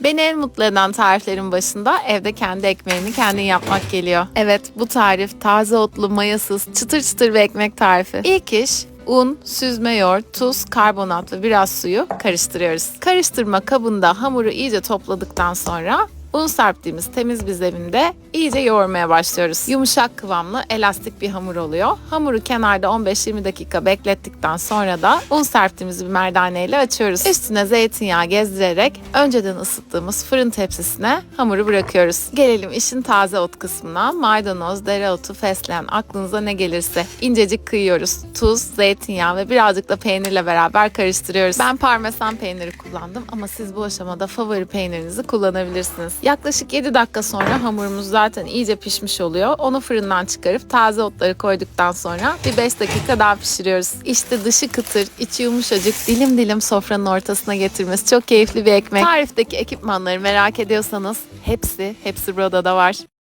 Beni en mutlu eden tariflerin başında evde kendi ekmeğini kendin yapmak geliyor. Evet bu tarif taze otlu, mayasız, çıtır çıtır bir ekmek tarifi. İlk iş un, süzme yoğurt, tuz, karbonat ve biraz suyu karıştırıyoruz. Karıştırma kabında hamuru iyice topladıktan sonra Un serptiğimiz temiz bir zeminde iyice yoğurmaya başlıyoruz. Yumuşak kıvamlı, elastik bir hamur oluyor. Hamuru kenarda 15-20 dakika beklettikten sonra da un serptiğimiz bir merdaneyle açıyoruz. Üstüne zeytinyağı gezdirerek önceden ısıttığımız fırın tepsisine hamuru bırakıyoruz. Gelelim işin taze ot kısmına. Maydanoz, dereotu, fesleğen aklınıza ne gelirse incecik kıyıyoruz. Tuz, zeytinyağı ve birazcık da peynirle beraber karıştırıyoruz. Ben parmesan peyniri kullandım ama siz bu aşamada favori peynirinizi kullanabilirsiniz. Yaklaşık 7 dakika sonra hamurumuz zaten iyice pişmiş oluyor. Onu fırından çıkarıp taze otları koyduktan sonra bir 5 dakika daha pişiriyoruz. İşte dışı kıtır, içi yumuşacık, dilim dilim sofranın ortasına getirmesi çok keyifli bir ekmek. Tarifteki ekipmanları merak ediyorsanız hepsi, hepsi burada da var.